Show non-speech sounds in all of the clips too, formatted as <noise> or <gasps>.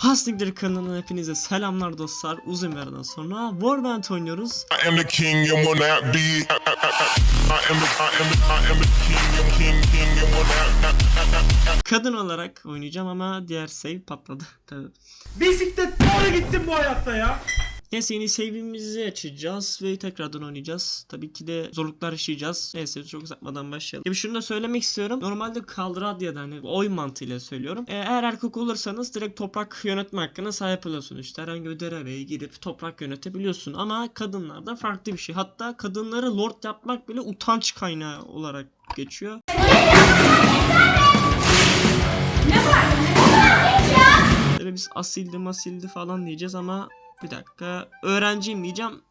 Hastikleri kanalına hepinize selamlar dostlar. Uzun bir aradan sonra Warband oynuyoruz. Kadın olarak oynayacağım ama diğer save patladı. Tabii. Bisiklet doğru gitsin bu hayatta ya. Neyse yeni save'imizi açacağız ve tekrardan oynayacağız. Tabii ki de zorluklar yaşayacağız. Neyse çok uzatmadan başlayalım. Ya şunu da söylemek istiyorum. Normalde Kaldradya'da hani oy mantığıyla söylüyorum. E, eğer erkek olursanız direkt toprak yönetme hakkına sahip oluyorsun. İşte herhangi bir derebeye girip toprak yönetebiliyorsun. Ama kadınlarda farklı bir şey. Hatta kadınları lord yapmak bile utanç kaynağı olarak geçiyor. Böyle biz asildi masildi falan diyeceğiz ama bir dakika öğrenciyim diyeceğim.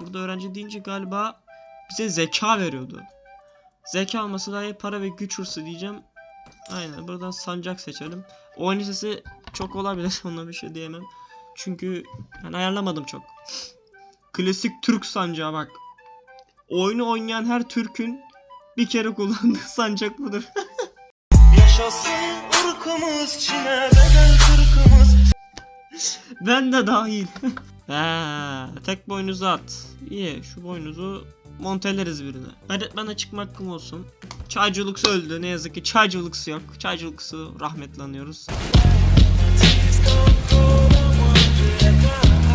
Burada öğrenci deyince galiba bize zeka veriyordu. Zeka olması dahi para ve güç hırsı diyeceğim. Aynen buradan sancak seçelim. Oyun sesi çok olabilir <laughs> ona bir şey diyemem. Çünkü ben ayarlamadım çok. Klasik Türk sancağı bak. Oyunu oynayan her Türk'ün bir kere kullandığı sancak budur. <laughs> Yaşasın ırkımız Çin'e bedel <laughs> Ben de dahil. <laughs> ha, tek boynuzu at. İyi şu boynuzu monteleriz birine. Öğretmene çıkma hakkım olsun. Çaycılıksı öldü ne yazık ki çaycılıksı yok. Çaycılıksı rahmetli anıyoruz.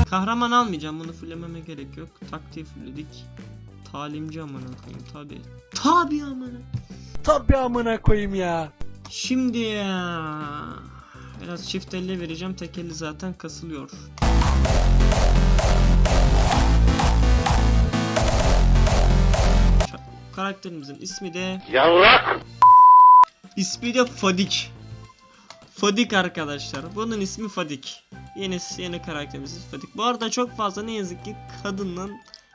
Kahraman almayacağım bunu fullememe gerek yok. Taktiği fulledik. Talimci amına koyayım tabi. Tabi amına. Tabii amına koyayım ya. Şimdi ya. Biraz çift elle vereceğim. Tek eli zaten kasılıyor. Karakterimizin ismi de Yavrak. ismi de Fadik. Fadik arkadaşlar. Bunun ismi Fadik. Yeni yeni karakterimiz Fadik. Bu arada çok fazla ne yazık ki kadının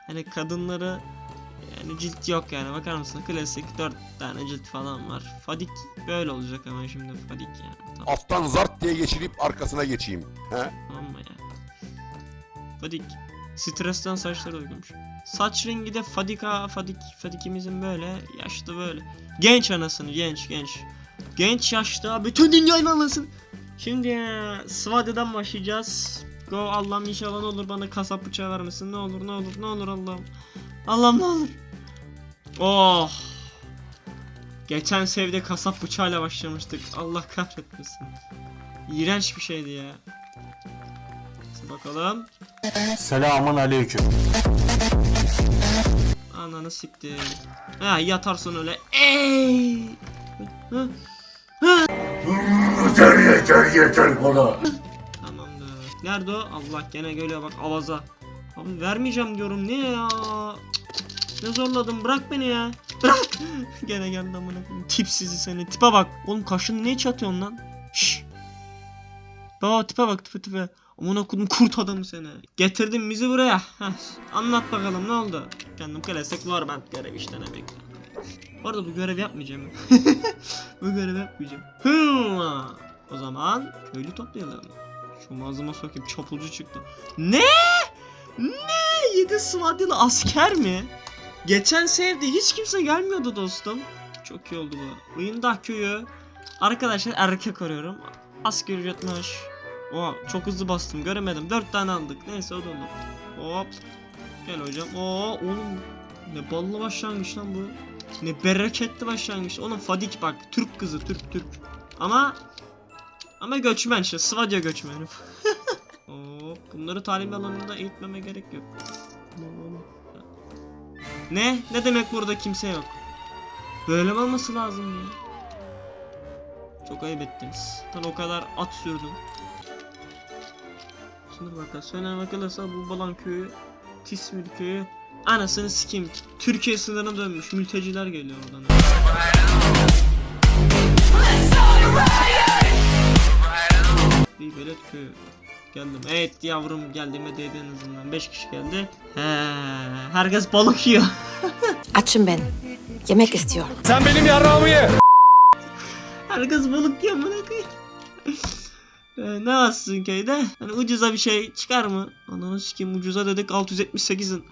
hani kadınları yani cilt yok yani bakar mısın klasik 4 tane cilt falan var. Fadik böyle olacak ama şimdi Fadik yani. Tamam. Alttan zart diye geçirip arkasına geçeyim. He? Ama ya. Fadik. Stresten saçları dökülmüş. Saç rengi de Fadika, Fadik, Fadikimizin böyle, yaşlı böyle. Genç anasını, genç, genç. Genç yaşta bütün dünya inanmasın. Şimdi Svadi'den başlayacağız. Go Allah'ım inşallah ne olur bana kasap bıçağı vermesin. Ne olur ne olur ne olur Allah'ım. Allah'ım ne olur. Oh. Geçen sevde kasap bıçağıyla başlamıştık. Allah kahretmesin. İğrenç bir şeydi ya. Neyse bakalım. Selamun aleyküm. Ananı siktir. Ha yatarsın öyle. Ey! Hı? Yeter yeter yeter bana. Tamamdır. Nerede o? Allah gene geliyor bak avaza. Abi vermeyeceğim diyorum. Ne ya? Ne zorladım? Bırak beni ya. Bırak. <laughs> gene geldi amına koyayım. Tipsizi seni. Tipe bak. Oğlum kaşını niye çatıyorsun lan? Şşş. Baba tipe bak tipe tipe. Amına koydum kurt adamı seni. Getirdim bizi buraya. Heh, anlat bakalım ne oldu? Kendim klasik var ben görev işlenemek. Bu arada bu görev yapmayacağım. <laughs> bu görev yapmayacağım. Hı. O zaman köylü toplayalım. Şu mağazıma sokayım çapulcu çıktı. Ne? Ne? 7 Svadyalı asker mi? Geçen sevde hiç kimse gelmiyordu dostum. Çok iyi oldu bu. Uyundah köyü. Arkadaşlar erkek arıyorum. Asker ücret maaş. Oha çok hızlı bastım göremedim. 4 tane aldık. Neyse o da olur. Hop. Gel hocam. Oo oğlum. Ne ballı başlangıç lan bu. Ne bereketli başlangıç. Oğlum Fadik bak. Türk kızı Türk Türk. Ama ama göçmen işte. Svadya göçmeni. <laughs> Hop. Bunları talim alanında eğitmeme gerek yok. Ne? Ne demek burada kimse yok? Böyle mi olması lazım ya? Çok ayıp ettiniz. Ben o kadar at sürdüm. Şimdi bakalım. Söylen bakılırsa bu Balan köyü, Tismir köyü, anasını sikeyim. Türkiye sınırına dönmüş. Mülteciler geliyor oradan. Bir belet köyü. Geldim. Evet yavrum geldiğime değdi en azından. 5 kişi geldi. He, herkes balık yiyor. <laughs> Açım ben. Yemek istiyorum. Sen benim yarrağımı ye. Herkes balık yiyor koyayım. <laughs> Ee, ne varsın köyde? Hani ucuza bir şey çıkar mı? Ananı sikeyim ucuza dedik 678'in.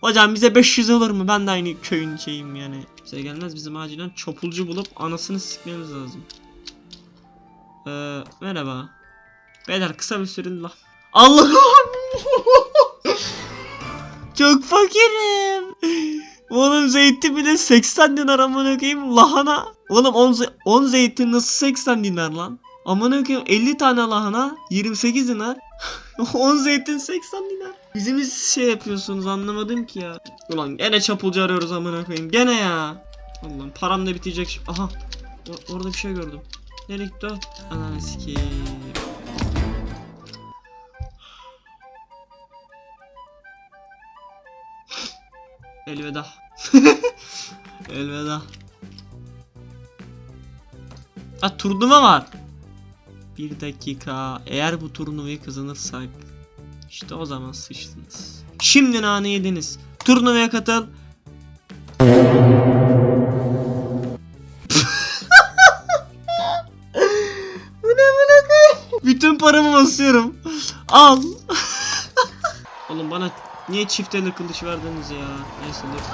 Hocam bize 500 olur mu? Ben de aynı köyün şeyim yani. Bize gelmez bizim acilen çopulcu bulup anasını sikmemiz lazım. Ee, merhaba. Beyler kısa bir sürün la. Allah'ım. <laughs> Çok fakirim. Oğlum zeytin bile 80 dinar amına koyayım lahana. Oğlum 10, ze- 10 zeytin nasıl 80 dinar lan? Amına koyayım 50 tane lahana 28 dinar. <laughs> 10 zeytin 80 dinar. Bizim biz şey yapıyorsunuz anlamadım ki ya. Ulan gene çapulcu arıyoruz amına koyayım. Gene ya. Allah'ım param da bitecek şimdi. Aha. Orada bir şey gördüm. Nereye gitti o? Ananı sikeyim. Elveda. <laughs> Elveda. Ha turnuva var. Bir dakika. Eğer bu turnuvayı kazanırsak işte o zaman sıçtınız. Şimdi nane yediniz. Turnuvaya katıl. <laughs> bu ne bu ne? Bütün paramı basıyorum. Al. <laughs> Oğlum bana niye çift elle kılıç verdiniz ya? Neyse dur.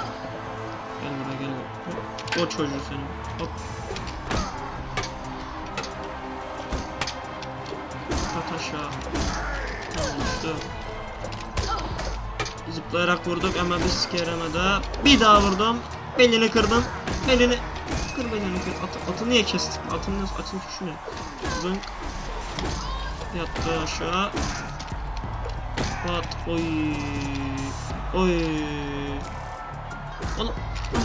Gel buraya gel. O çocuğu senin. Hop. At aşağı. Tamam düştü. Zıplayarak vurduk ama bir sike yaramadı. Bir daha vurdum. Belini kırdım. Belini kır belini kır. At, atı niye kestik? Atın nasıl atın tuşu ne? Zınk. Yattı aşağı. Pat. Oy. Oy. Oğlum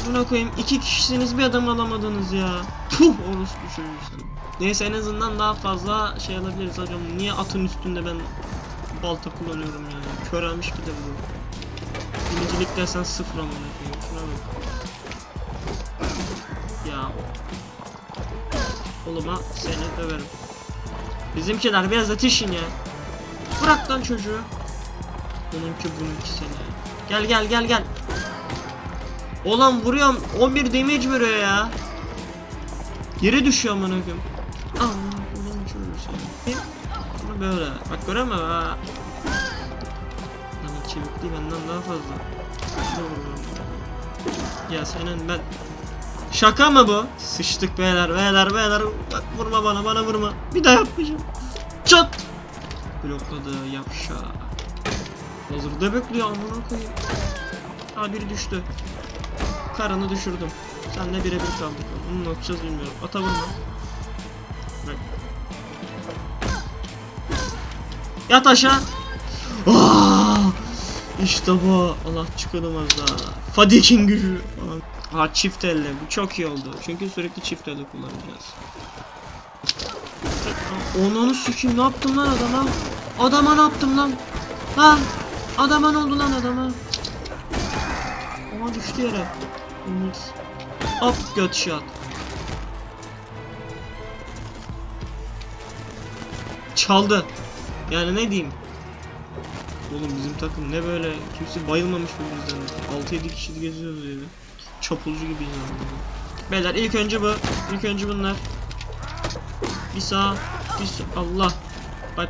buna koyayım iki kişisiniz bir adam alamadınız ya. Puh orospu çocuğusun. Neyse en azından daha fazla şey alabiliriz hocam. Niye atın üstünde ben balta kullanıyorum yani. Körelmiş bir de bu. Binicilik desen sıfır amına. Ya. Oğlum ha seni döverim. Bizimkiler biraz ateşin ya. Bırak lan çocuğu. Onunki bununki seni. Gel gel gel gel. Oğlum vuruyorum 11 damage veriyor ya. Yere düşüyor amına koyayım. Ulan çocuğu seni. Bunu böyle. Bak göremem ha. Lan çevikliği benden daha fazla. Ya senin ben Şaka mı bu? Sıçtık beyler beyler beyler Bak vurma bana bana vurma Bir daha yapmayacağım Çat Blokladı yapşa Hazırda bekliyor amına koyayım. Ha biri düştü. Karını düşürdüm. Senle birebir kaldık. Bunu ne yapacağız bilmiyorum. Ata vurma. Bak. Yat aşağı. Aa, işte bu. Allah çıkalım az daha Fadik'in gücü. Ha çift elle. Bu çok iyi oldu. Çünkü sürekli çift elle kullanacağız. Onunu sikeyim ne yaptım lan adama? Adama ne yaptım lan? Lan Adama ne oldu lan adama? Ama düştü yere. Nix. Hop göt shot. Çaldı. Yani ne diyeyim? Oğlum bizim takım ne böyle? Kimse bayılmamış bu bizden 6-7 kişi geziyoruz yani Çapulcu gibi yani Beyler ilk önce bu. İlk önce bunlar. Bir sağ bir sol. Allah. Bak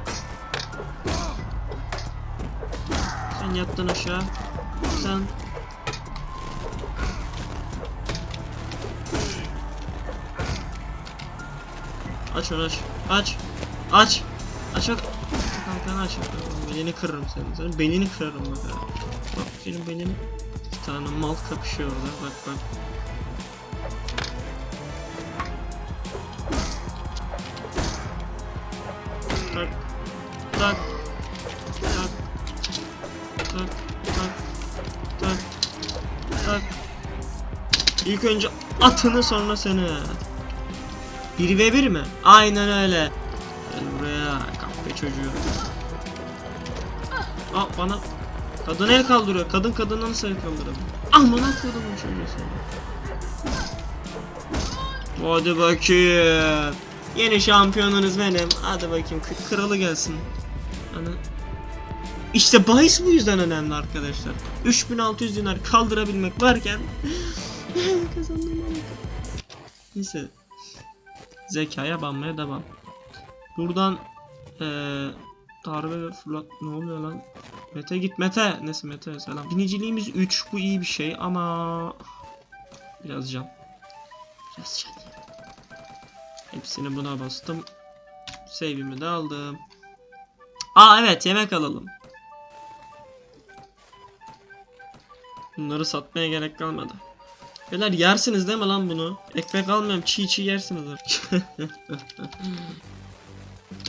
Sen yattın aşağı. Sen. Aç onu aç. Aç. Aç. Aç aç. Kalkanı aç. Belini kırarım senin Senin belini kırarım bak Bak senin belini İki tane mal kapışıyor orada. Bak bak. Tak. Tak Tak İlk önce atını sonra seni 1 ve 1 mi? Aynen öyle Gel buraya kahpe çocuğu Aa bana Kadın el kaldırıyor. Kadın kadına nasıl el kaldırıyor? Amına kodumun çocuğu seni. Hadi bakayım. Yeni şampiyonunuz benim. Hadi bakayım kralı gelsin. Hani işte bahis bu yüzden önemli arkadaşlar. 3600 dinar kaldırabilmek varken <laughs> Neyse. Zekaya banmaya devam. Buradan eee darbe ve fırlat ne oluyor lan? Mete git Mete. Neyse Mete selam. Biniciliğimiz 3 bu iyi bir şey ama biraz can. Biraz can. Hepsini buna bastım. Save'imi de aldım. Aa evet yemek alalım. Bunları satmaya gerek kalmadı. Beyler yersiniz değil mi lan bunu? Ekmek almıyorum çiğ çiğ yersiniz. <laughs>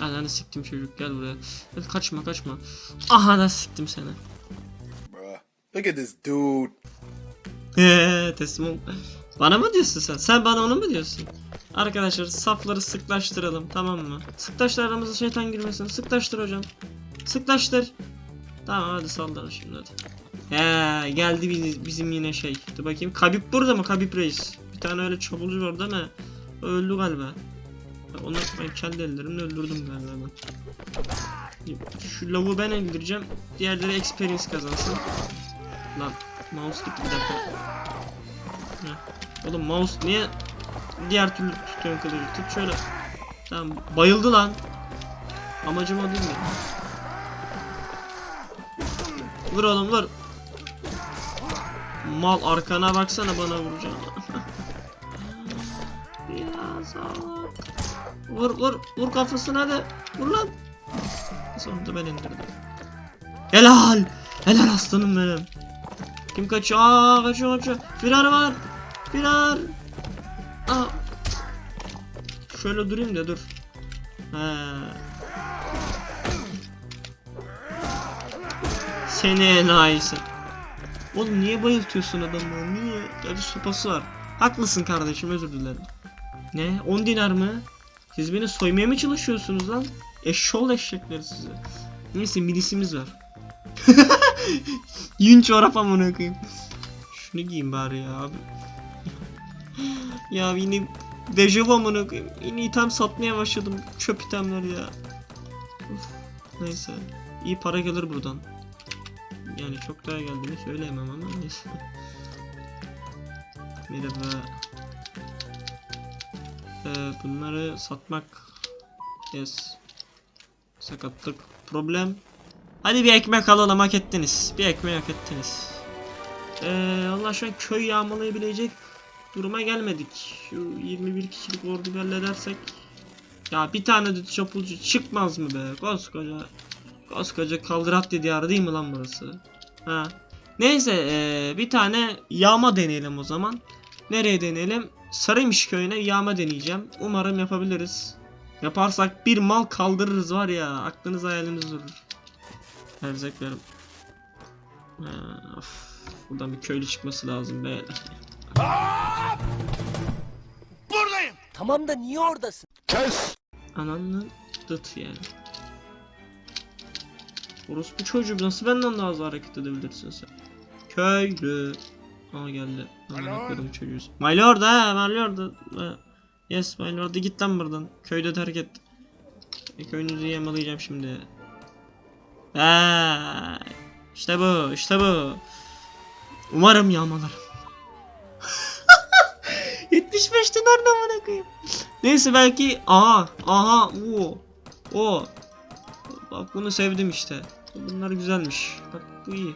Ananı siktim çocuk gel buraya. Hadi kaçma kaçma. Aha da siktim seni. Bruh. Look at this dude. Eee <laughs> teslim ol. Bana mı diyorsun sen? Sen bana onu mu diyorsun? Arkadaşlar safları sıklaştıralım tamam mı? Sıklaştır aramıza şeytan girmesin. Sıklaştır hocam. Sıklaştır. Tamam hadi saldırın şimdi hadi. He geldi biz- bizim yine şey. Dur bakayım. Kabip burada mı? Kabip reis. Bir tane öyle çapulcu var değil mi? Öldü galiba. Onu ben kendi ellerimle öldürdüm galiba ben. Şu lavuğu ben öldüreceğim. Diğerleri experience kazansın. Lan mouse gitti bir dakika. Heh. Oğlum mouse niye diğer türlü tutuyorsun kılıcı? Tut şöyle. Tamam bayıldı lan. Amacım o değil mi? Vur oğlum vur. Mal arkana baksana bana vuracağım. <laughs> ya salak. Vur vur vur kafasına hadi. Vur lan. Sonunda ben indirdim. Helal. Helal aslanım benim. Kim kaçıyor? Aa kaçıyor kaçıyor. Firar var. Firar. Aa. Şöyle durayım da dur. He. Seni enayisin. Oğlum niye bayıltıyorsun adamı? Niye? Bir sopası var. Haklısın kardeşim özür dilerim. Ne? 10 dinar mı? Siz beni soymaya mı çalışıyorsunuz lan? Eşşoğlu eşekleri size. Neyse milisimiz var. <laughs> Yün çorap amına koyayım. Şunu giyin bari ya abi. ya yine dejavu amına koyayım. Yine item satmaya başladım. Çöp itemler ya. Neyse. İyi para gelir buradan. Yani çok daha geldiğini söyleyemem ama neyse. Merhaba. Ee, bunları satmak. Yes. Sakatlık. Problem. Hadi bir ekmek alalım hak ettiniz. Bir ekmek hak ettiniz. Ee, Allah şu an köy yağmalayabilecek duruma gelmedik. Şu 21 kişilik ordu halledersek. Ya bir tane de çapulcu çıkmaz mı be? Koskoca koskoca kaldırat diyarı değil mi lan burası? Ha. Neyse ee, bir tane yağma deneyelim o zaman. Nereye deneyelim? Sarıymış köyüne yağma deneyeceğim. Umarım yapabiliriz. Yaparsak bir mal kaldırırız var ya aklınız hayaliniz durur. Erzeklerim. Ha, of. Buradan bir köylü çıkması lazım be. Tamam da niye oradasın? Kes! Ananın dıt yani. Orospu çocuğu nasıl benden daha hızlı hareket edebilirsin sen? Köylü. Aa geldi. Amına koydum çocuğu. My lord ha my lord. Ha. Yes my lord git lan buradan. Köyde terk et. E, köyünüzü yamalayacağım şimdi. Ha. İşte bu işte bu. Umarım yağmalarım. 75 dinar ne amına koyayım. Neyse belki aha aha o o bak bunu sevdim işte. Bunlar güzelmiş. Bak bu iyi.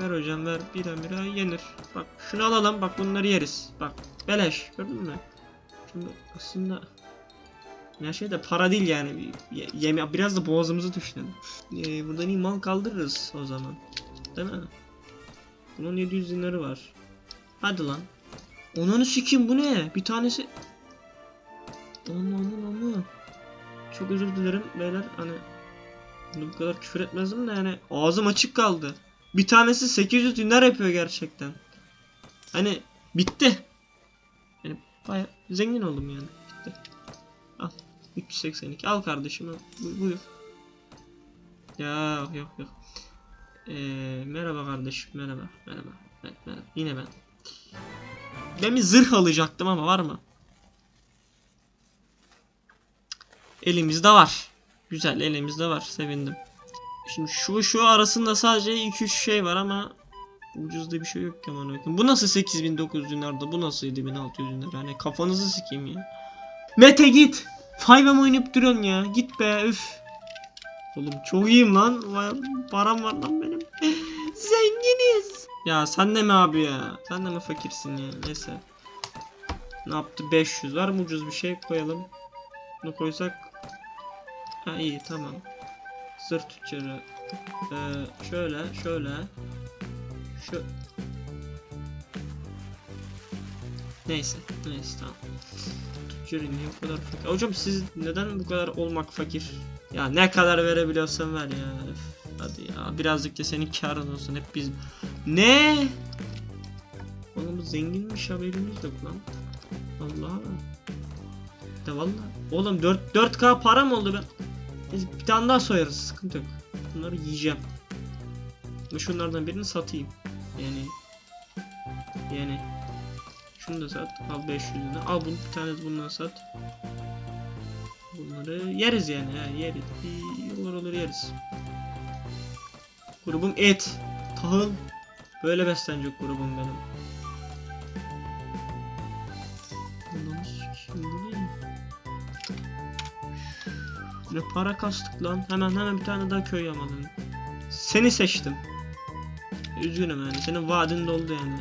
Ver hocam ver bir amira yenir. Bak şunu alalım bak bunları yeriz. Bak beleş gördün mü? Şimdi aslında ya şey de para değil yani. Ye- Yeme biraz da boğazımızı düşünelim. Ee, buradan iyi mal kaldırırız o zaman. Değil mi? Bunun 700 dinarı var. Hadi lan. Onunu sikeyim bu ne? Bir tanesi Aman aman aman. Çok özür dilerim beyler hani bunu bu kadar küfür etmezdim de yani ağzım açık kaldı. Bir tanesi 800 dinar yapıyor gerçekten. Hani bitti. Yani baya zengin oldum yani. Bitti. Al. 382. Al kardeşim al. Bu- Buyur. Ya yok yok. Ee, merhaba kardeşim merhaba merhaba. Evet, merhaba. Yine ben. Ben bir zırh alacaktım ama var mı? Elimizde var. Güzel elimizde var. Sevindim. Şimdi şu şu arasında sadece 2-3 şey var ama ucuzda bir şey yok ki aman. Bu nasıl 8900 dinarda? Bu nasıl 7600 dinar? Hani kafanızı sikeyim ya. Mete git. Five'm oynayıp duruyorsun ya. Git be üf. Oğlum çok iyiyim lan. Vay, param var lan benim. <laughs> Zenginiz. Ya sen de mi abi ya? Sen de mi fakirsin ya? Neyse. Ne yaptı? 500 var mı ucuz bir şey koyalım. Bunu koysak. Ha iyi tamam. Zırh tüccarı. Ee, şöyle, şöyle. Şu. Neyse, neyse tamam. Tüccarı niye bu kadar fakir? Hocam siz neden bu kadar olmak fakir? Ya ne kadar verebiliyorsan ver ya. Üf, hadi ya birazcık da senin karın olsun hep biz. Ne? Oğlum bu zenginmiş haberimiz yok lan. Allah. De valla. Oğlum 4 4K para mı oldu ben? Neyse, bir tane daha soyarız sıkıntı yok. Bunları yiyeceğim. Ama Şunlardan birini satayım. Yani yani şunu da sat. Al 500 lira. Al bunu bir tane bundan sat. Bunları yeriz yani. Ha, yeriz. Bir olur olur yeriz. Grubum et. Tahıl. Böyle beslenecek grubum benim. Ne para kastık lan. Hemen hemen bir tane daha köy yağmaladın. Seni seçtim. Üzgünüm yani. Senin vaadin doldu yani.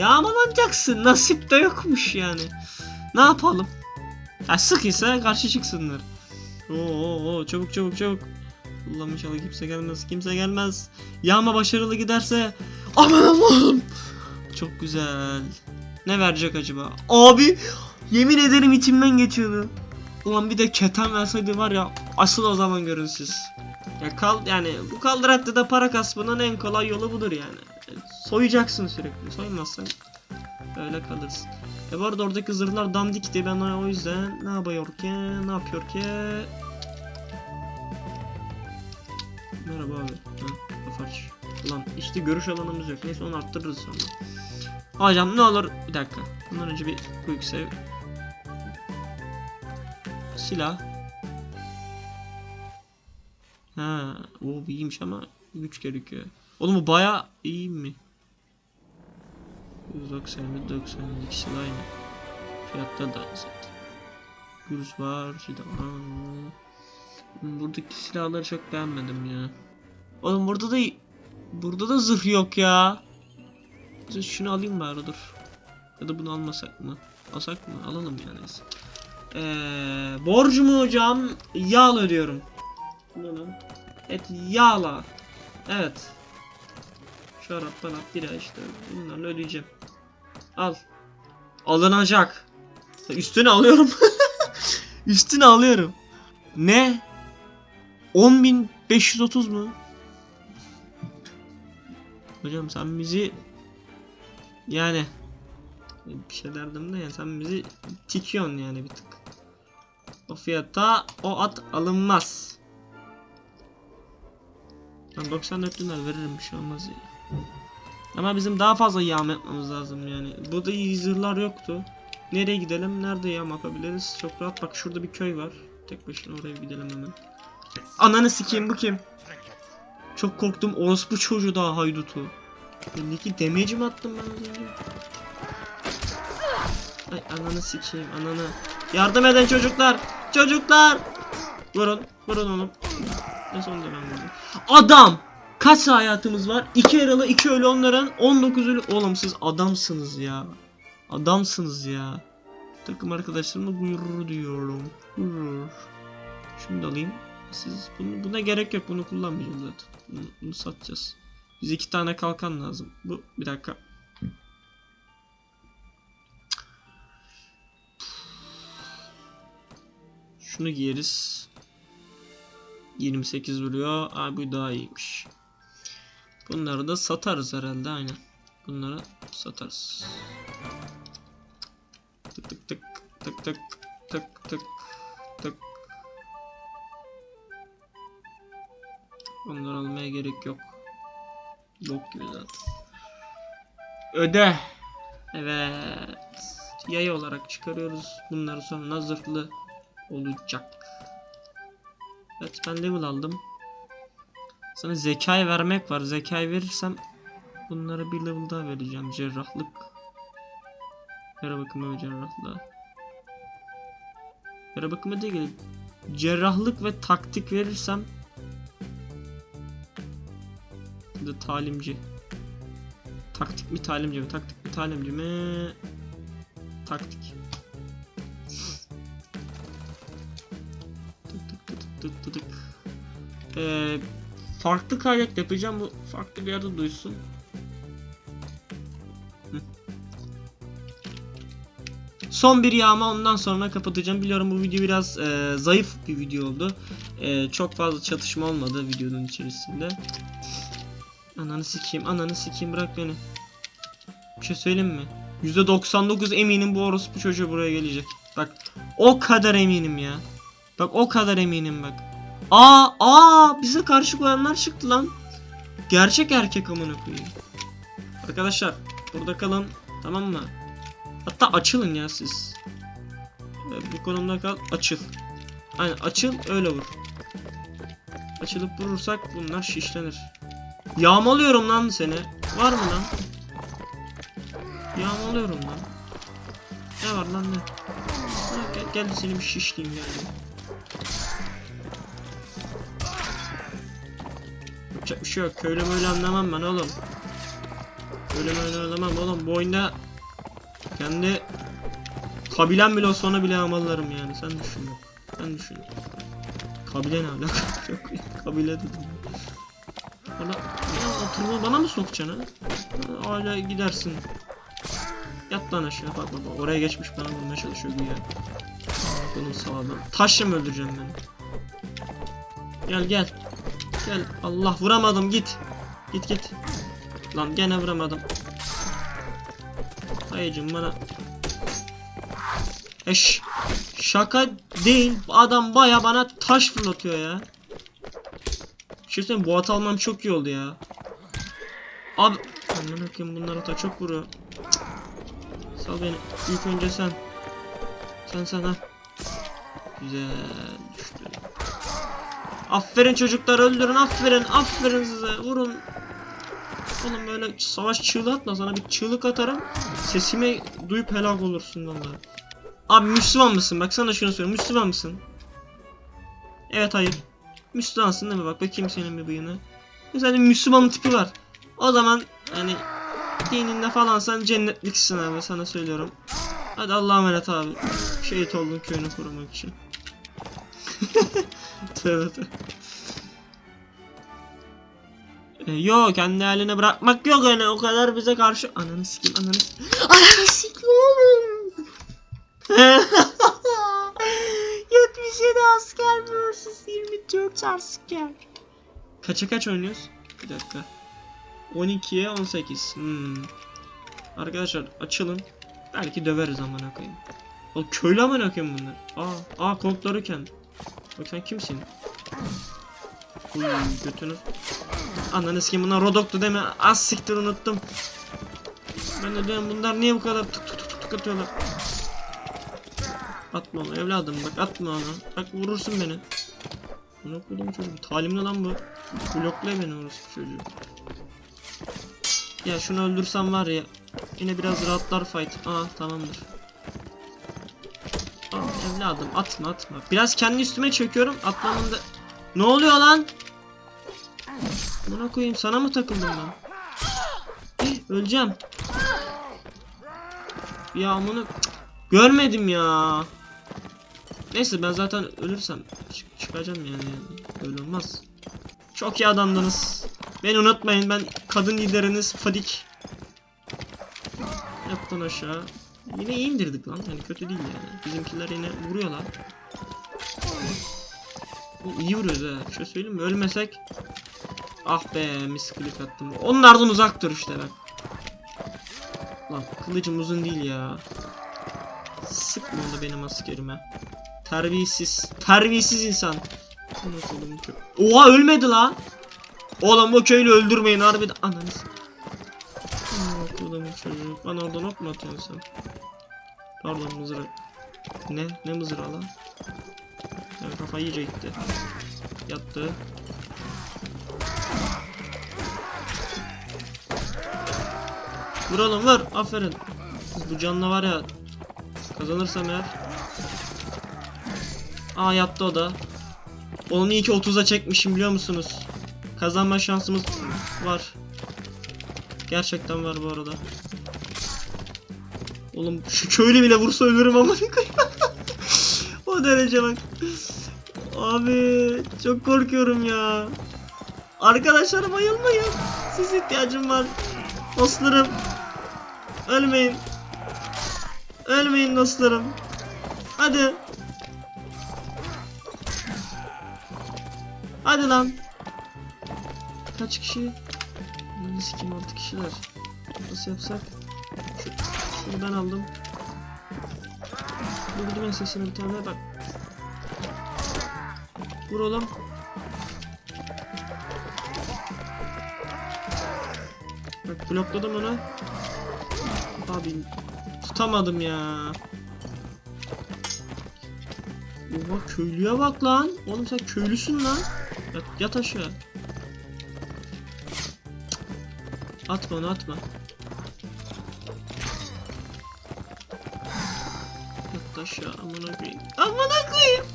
Yağmalanacaksın. Nasip de yokmuş yani. Ne yapalım? Ya sık ise karşı çıksınlar. Oo, oo, oo, çabuk çabuk çabuk. Allah'ım inşallah kimse gelmez. Kimse gelmez. Yağma başarılı giderse. Aman Allah'ım. Çok güzel. Ne verecek acaba? Abi yemin ederim içimden geçiyordu. Ulan bir de keten verseydi var ya asıl o zaman görün. Ya kal yani bu kaldıratta da para kasmanın en kolay yolu budur yani. Soyacaksın sürekli. Soymazsan öyle kalırsın. E bu arada oradaki zırhlar dandikti ben o yüzden ne yapıyor ki? Ne yapıyor ki? Merhaba abi. Ha, Afaç. Ulan işte görüş alanımız yok. Neyse onu arttırırız sonra. Hocam ne olur bir dakika. Bundan önce bir quick save. Silah. Ha, o iyiymiş ama güç gerekiyor. Oğlum bu baya iyi mi? 190 mı 90 mı ikisi de aynı. Fiyatta da zaten. Gürüz var, şey de var. Hmm, Buradaki silahları çok beğenmedim ya. Oğlum burada da burada da zırh yok ya. Şunu alayım bari dur. Ya da bunu almasak mı? Alsak mı? Alalım yani. Ee, borcumu hocam yağla ödüyorum. Et yağla. Evet. Şarap bana bira işte bunlarla ödeyeceğim. Al. Alınacak. Üstüne alıyorum. <laughs> Üstüne alıyorum. Ne? 10.530 mu? Hocam sen bizi yani bir şey derdim de ya sen bizi tikiyorsun yani bir tık. O fiyata o at alınmaz. Ben 94 dinar veririm bir şey olmaz ya. Ama bizim daha fazla yağma yapmamız lazım yani. Burada zırhlar yoktu. Nereye gidelim? Nerede yağma yapabiliriz? Çok rahat. Bak şurada bir köy var. Tek başına oraya gidelim hemen. Ananı sikeyim bu kim? Çok korktum. Orospu çocuğu daha haydutu. Belli damage mi attım ben az önce? Ay ananı sikeyim ananı. Yardım edin çocuklar. Çocuklar. Vurun. Vurun onu. Ne sonunda ben vurdum. Adam. Kaç hayatımız var? 2 yaralı 2 ölü onların 19 ölü. Oğlum siz adamsınız ya. Adamsınız ya. Takım arkadaşlarımla gurur duyuyorum. Gurur. Şunu da alayım. Siz bunu, buna gerek yok. Bunu kullanmayacağım zaten. Bunu, bunu satacağız. Bize iki tane kalkan lazım. Bu bir dakika. Şunu giyeriz. 28 vuruyor. Aa bu daha iyiymiş. Bunları da satarız herhalde aynen. Bunları satarız. Tık tık tık tık tık tık tık tık. Bunları almaya gerek yok. Bok gibi zaten. Öde. Evet. Yay olarak çıkarıyoruz. Bunları sonra zırhlı olacak. Evet ben level aldım. Sana zekayı vermek var. Zekayı verirsem bunlara bir level daha vereceğim. Cerrahlık. Yara bakımı ve cerrahlığa. Yara bakımı değil. Cerrahlık ve taktik verirsem da talimci. Taktik mi talimci mi? Taktik mi talimci mi? Taktik. Tık tık tık. Ee, farklı kaynak yapacağım. Bu farklı bir yerde duysun. Son bir yağma ondan sonra kapatacağım. Biliyorum bu video biraz e, zayıf bir video oldu. E, çok fazla çatışma olmadı videonun içerisinde. Ananı sikeyim, ananı sikeyim bırak beni. Bir şey söyleyeyim mi? %99 eminim bu orospu çocuğu buraya gelecek. Bak o kadar eminim ya. Bak o kadar eminim bak. Aa aa bize karşı koyanlar çıktı lan. Gerçek erkek amına koyayım. Arkadaşlar burada kalın tamam mı? Hatta açılın ya siz. Ee, bu konumda kal açıl. Aynen açıl öyle vur. Açılıp vurursak bunlar şişlenir. Yağmalıyorum lan seni. Var mı lan? Yağmalıyorum lan. Ne var lan ne? Gel, gel seni bir şişleyeyim gel. Yapacak bir şey yok. Köylü böyle anlamam ben oğlum. Köylü böyle anlamam oğlum. Bu oyunda kendi kabilem bile olsa ona bile yağmalarım yani. Sen düşün. Sen düşün. Kabile ne alaka? <laughs> Yok kabile dedim. Bana, oturma bana mı sokacaksın ha? Öyle gidersin. Yat lan aşağı bak bak. Oraya geçmiş bana vurmaya çalışıyor güya. Bunun sağdan. Taşla mı öldüreceğim beni? Gel gel. Gel. Allah vuramadım git. Git git. Lan gene vuramadım. Hayıcım bana. Eş. Şaka değil. Adam baya bana taş fırlatıyor ya. Şey bu at almam çok iyi oldu ya. Abi. Aman akıyım bunlar ata çok vuruyor. Cık. Sal beni. İlk önce sen. Sen sen ha. Güzel düştü. Aferin çocuklar öldürün aferin aferin size vurun. Oğlum böyle savaş çığlığı atma sana bir çığlık atarım. Sesimi duyup helak olursun vallahi. Abi Müslüman mısın? Bak sana şunu söyleyeyim. Müslüman mısın? Evet hayır. Müslümansın değil mi? Bak bakayım senin bir bıyığını. Mesela bir Müslüman tipi var. O zaman hani dininde falan sen cennetliksin abi sana söylüyorum. Hadi Allah'a emanet abi. Şehit oldun köyünü korumak için. <laughs> tövbe. E, yo kendi haline bırakmak yok öyle o kadar bize karşı ananı sikeyim ananı <gasps> ananı sikeyim. <laughs> Oğlum 77 asker vs 24 asker. Kaça kaç oynuyoruz? Bir dakika. 12'ye 18 hmm. Arkadaşlar açılın. Belki döveriz amına koyayım. O köylü amına koyayım bunlar. Aa, aa kodlarıken Bak sen kimsin? Uy götünü Ananı sikeyim bunlar Rodok'tu mi? Az siktir unuttum. Ben de diyorum bunlar niye bu kadar tık tık tık tık atıyorlar? Atma onu evladım bak atma onu. Bak vurursun beni. Bunu okudum çocuk. Talimli lan bu. Blokla beni orası çocuğu. Ya şunu öldürsem var ya. Yine biraz rahatlar fight. Aa tamamdır. Aa, evladım atma atma. Biraz kendi üstüme çöküyorum. Atmamın da... Ne oluyor lan? Buna koyayım sana mı takıldım ben? Hih, Öleceğim. Ya bunu görmedim ya. Neyse ben zaten ölürsem çık- çıkacağım yani. Öyle olmaz. Çok iyi adamdınız. Beni unutmayın ben kadın lideriniz Fadik. Yaptan aşağı. Yine iyi indirdik lan. Yani kötü değil yani. Bizimkiler yine vuruyorlar. İyi vuruyoruz ha. Şey söyleyeyim mi? Ölmesek Ah be misklik attım. Onlardan uzak dur işte bak. Lan kılıcım uzun değil ya. Sıkma onu benim askerime. Terbiyesiz. Terbiyesiz insan. Kö- Oha ölmedi la. Oğlum bu köylü öldürmeyin harbiden. Ananı çocuk. Bana oradan ok mu atıyorsun sen? Pardon mızrak. Ne? Ne mızrağı lan? Evet kafa iyice gitti. Yattı. Vur oğlum vur. Aferin. Kız bu canla var ya. Kazanırsam eğer. Aa yattı o da. Onu iyi ki 30'a çekmişim biliyor musunuz? Kazanma şansımız var. Gerçekten var bu arada. Oğlum şu köylü bile vursa ölürüm ama o derece bak. Abi çok korkuyorum ya. Arkadaşlar bayılmayın. Siz ihtiyacım var. Dostlarım. Ölmeyin. Ölmeyin dostlarım. Hadi. Hadi lan. Kaç kişi? Bunu sikeyim 6 kişiler. Nasıl yapsak? Şu, şunu ben aldım. Vurdum en sesini bir tane bak. Vur oğlum. Bak blokladım onu. Abi tutamadım ya. Oha köylüye bak lan. Oğlum sen köylüsün lan. Yat, yat aşağı. Atma onu atma. Yat aşağı amına koyayım. Amına koyayım.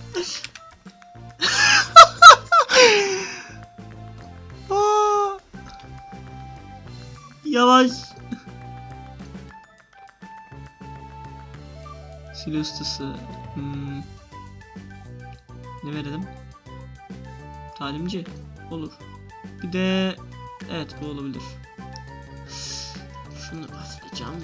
<laughs> Yavaş. Sil ustası. Hmm. Ne verelim? Talimci. Olur. Bir de... Evet bu olabilir. Şunu basacağım.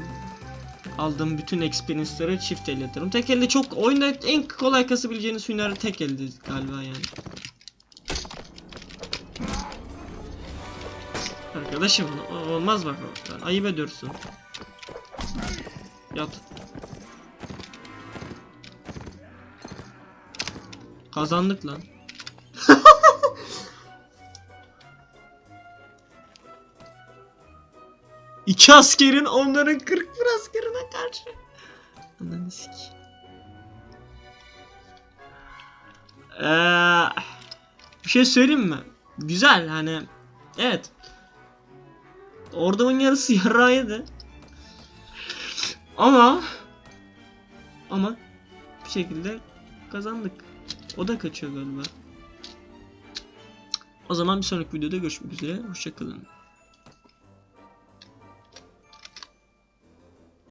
Aldığım bütün experience'ları çift elle atarım. Tek elde çok oyunda en kolay kasabileceğiniz hüner tek elde galiba yani. Arkadaşım olmaz bak. Ayıp ediyorsun. Yat. Kazandık lan. İki askerin onların 41 askerine karşı. Ananı sikeyim. Ee, bir şey söyleyeyim mi? Güzel hani evet. Ordumun yarısı <laughs> yaraydı. Ama ama bir şekilde kazandık. O da kaçıyor galiba. O zaman bir sonraki videoda görüşmek üzere. Hoşçakalın.